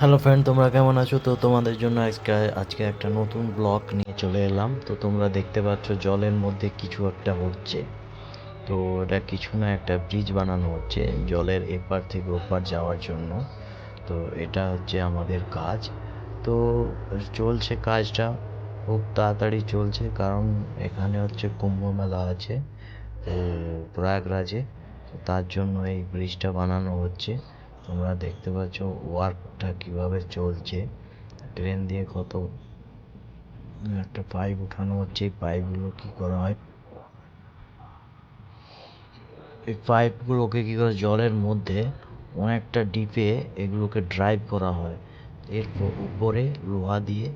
Hello friend, তোমরা কেমন আছো? তো তোমাদের জন্য আজকে আজকে একটা নতুন ব্লগ নিয়ে চলে এলাম। তো তোমরা দেখতে পাচ্ছ, জলের মধ্যে কিছু একটা হচ্ছে। তো এটা কিছু না, একটা ব্রিজ বানানো হচ্ছে জলের এপার থেকে ওপার যাওয়ার জন্য। তো এটা হচ্ছে আমাদের কাজ। তো চলছে কাজটা, খুব তাড়াতাড়ি চলছে, কারণ এখানে হচ্ছে কুম্ভ মেলা আছে প্রয়াগরাজে। তার জন্য এই ব্রিজটা বানানো হচ্ছে। তোমরা দেখতে পাচ্ছ ওয়ার্কটা কীভাবে চলছে। ক্রেন দিয়ে কত একটা পাইপ উঠানো হচ্ছে, এই পাইপগুলো কি করা হয়? এই পাইপগুলোকে কি করে জলের মধ্যে অনেকটা ডিপে এগুলোকে ড্রাইভ করা হয়। এর উপরে লোহা দিয়ে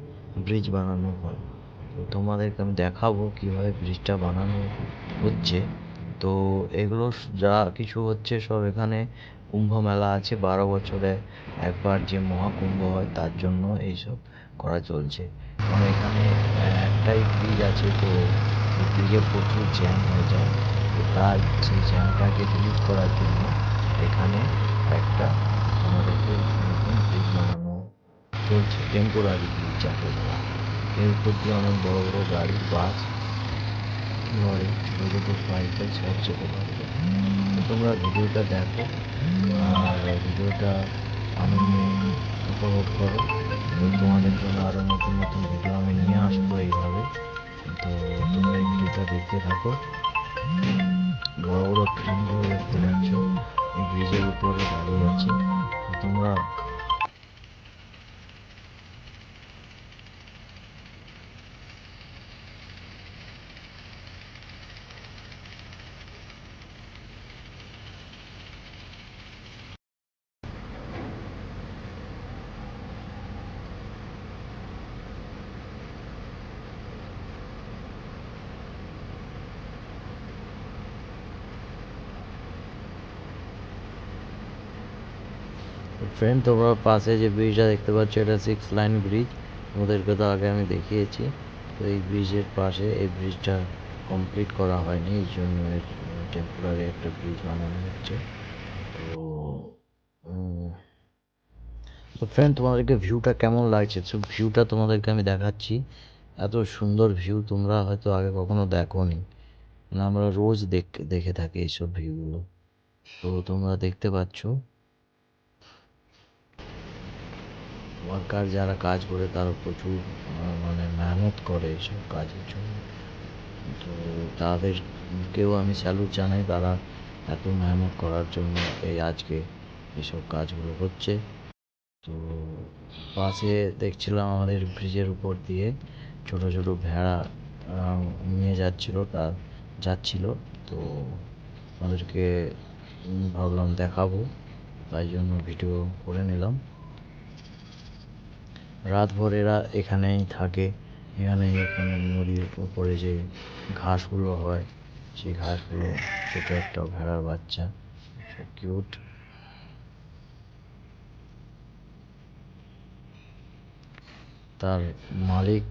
ব্রিজ বানানো হয়। তো তোমাদেরকে আমি দেখাবো কীভাবে ব্রিজটা বানানো হচ্ছে। তো এগুলো যা কিছু হচ্ছে সব এখানে কুম্ভ মেলা আছে বারো বছরে একবার যে মহাকুম্ভ হয়, তার জন্য এইসব করা চলছে। কারণ এখানে একটাই ব্রিজ আছে তো ব্রিজে প্রচুর জ্যাম হয়ে যায়। তো তার সেই জ্যামটাকে রিলিজ করার জন্য এখানে একটা আমাদেরকে নতুন ব্রিজ বানানো চলছে। টেম্পোরারি ব্রিজ যাকে বলা। এর উপর দিয়ে অনেক বড় বড় গাড়ি বাস লরি ছোটো ছোটো সাইকেল সব যেতে পারবে তো তোমরা ভিডিওটা দেখো, আর ভিডিওটা আনন্দ উপভোগ করো। তো তোমাদের জন্য আরও নতুন নতুন ভিডিও আমি নিয়ে আসব এইভাবে। তো তোমরা এই ভিডিওটা দেখতে থাকো। বড় বড় ট্রেনগুলো দেখতে পাচ্ছ এই ব্রিজের উপরে দাঁড়িয়ে আছে। তোমরা ফ্রেন্ড তোমরা পাশে যে ব্রিজটা দেখতে পাচ্ছ, এটা সিক্স লাইন ব্রিজ ওদেরকে তো আগে আমি দেখিয়েছি। তো এই ব্রিজের পাশে এই ব্রিজটা কমপ্লিট করা হয়নি। এই জন্য এর টেম্পোরারি একটা ব্রিজ বানানো হচ্ছে। তো তো ফ্রেন্ড তোমাদেরকে ভিউটা কেমন লাগছে? তো ভিউটা তোমাদেরকে আমি দেখাচ্ছি। এত সুন্দর ভিউ তোমরা হয়তো আগে কখনো দেখোনি। মানে আমরা রোজ দেখ, দেখে থাকি এইসব ভিউগুলো তো তোমরা দেখতে পাচ্ছ। ওয়ার্কার যারা কাজ করে তারা প্রচুর মানে মেহনত করে এইসব কাজের জন্য। তো তাদেরকেও আমি স্যালুট জানাই, তারা এত মেহনত করার জন্য এই আজকে এইসব কাজগুলো হচ্ছে। তো পাশে দেখছিলাম আমাদের ব্রিজের উপর দিয়ে ছোট ছোট ভেড়া নিয়ে যাচ্ছিল তার যাচ্ছিল। তো আমাদেরকে ভাবলাম দেখাবো, তাই জন্য ভিডিও করে নিলাম। রাতভর এরা এখানেই থাকে। এখানেই এখানে নদীর উপরে যে ঘাসগুলো হয়, সেই ঘাসগুলো ছোটো একটা ভেড়ার বাচ্চা। কিউট তার মালিক